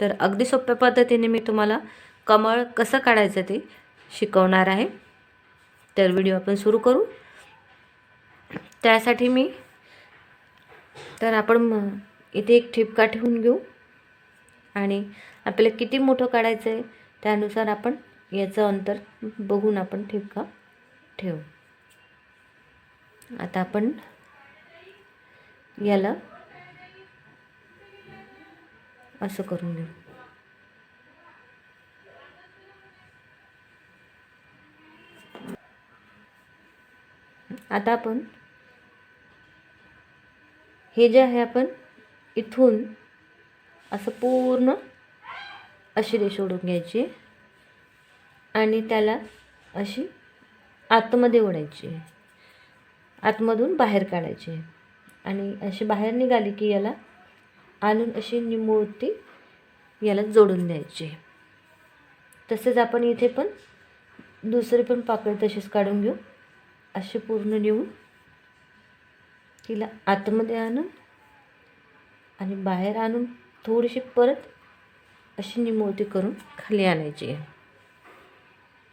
तर अगदी सोप्या पद्धतीने मी तुम्हाला कमळ कसं काढायचं ते शिकवणार आहे. तर व्हिडिओ आपण सुरू करू. त्यासाठी मी तर आपण इथे एक ठिपका ठेवून घेऊ. आणि आपल्याला किती मोठं काढायचं आहे त्यानुसार आपण याचं अंतर बघून आपण ठिपका ठेवू. आता आपण याला असं करून घेऊ आता आपण हे जे आहे आपण इथून असं पूर्ण अशी रेष ओढून घ्यायची आणि त्याला अशी आतमध्ये ओढायची. आतमधून बाहेर काढायची. आणि अशी बाहेर निघाली की याला आणून अशी निमुळती याला जोडून द्यायची. तसेच आपण इथे पण दुसरी पण पाकळी तशीच काढून घेऊ. अशी पूर्ण नेऊन तिला आतमध्ये आणून आणि बाहेर आणून थोडीशी परत अशी निमुळती करून खाली आणायची आहे.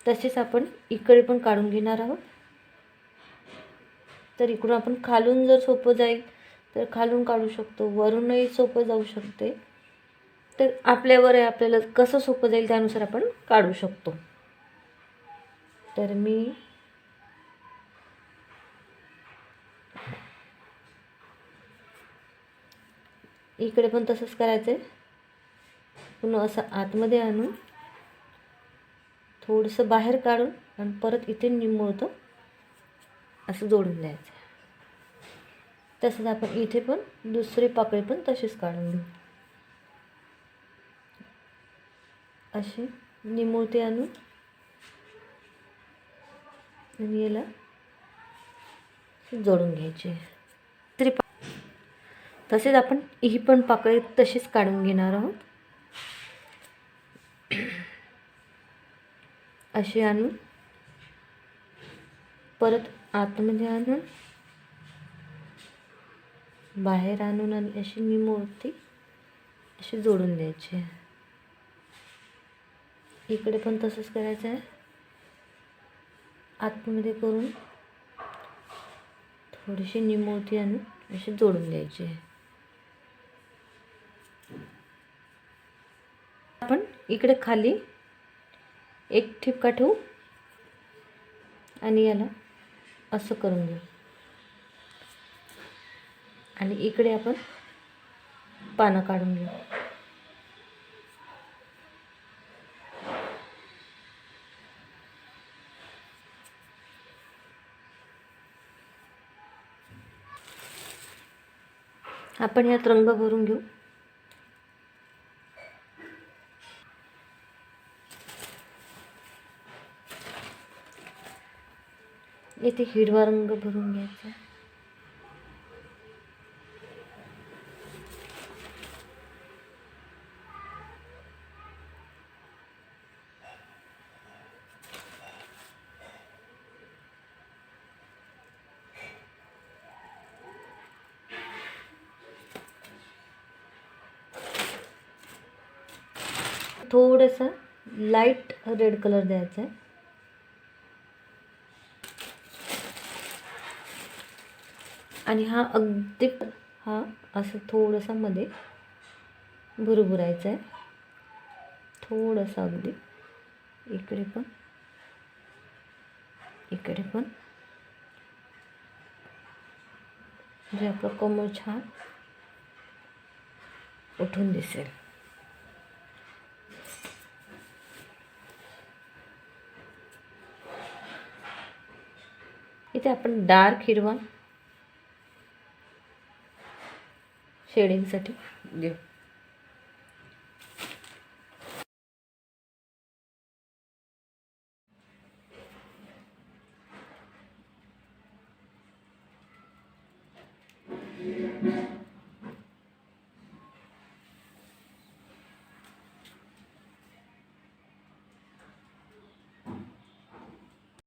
तसेच आपण इकडे पण काढून घेणार आहोत. तर इकडून आपण खालून जर सोपं जाईल तर खालून काढू शकतो वरूनही सोपं जाऊ शकते. तर आपल्यावर आहे आपल्याला कसं सोपं जाईल त्यानुसार आपण काढू शकतो. तर मी इकडे पण तसंच करायचं आहे पुन्हा असं आतमध्ये आणून थोडंसं बाहेर काढून आणि परत इथे निमुळतं असं जोडून द्यायचं तसंच आपण इथे पण दुसरी पाकळी पण तशीच काढून घेऊ. अशी निमुळते आणून आणि याला जोडून घ्यायची. तरी तसेच आपण ही पण पाकळी तशीच काढून घेणार आहोत. अशी आणून परत आतमध्ये आणून बाहेर आणून आणि अशी मूर्ती अशी जोडून द्यायची इकडे पण तसंच करायचं आहे. आतमध्ये करून थोडीशी निमूर्ती आणून अशी जोडून द्यायची आहे. आपण इकडे खाली एक ठिपका ठेवू आणि याला असं करून घेऊ. आणि इकडे आपण पानं काढून घेऊ. आपण यात रंग भरून घेऊ. इथे हिरवा रंग भरून घ्यायचा. थोडंसं लाइट रेड कलर द्यायचा आहे आणि हा अगदी हा असं थोडंसं मध्ये भुरभुरायचं आहे थोडंसं अगदी. इकडे पण. इकडे पण. जे आपलं कमळ छान उठून दिसेल. इथे आपण डार्क हिरवा शेडिंगसाठी देऊ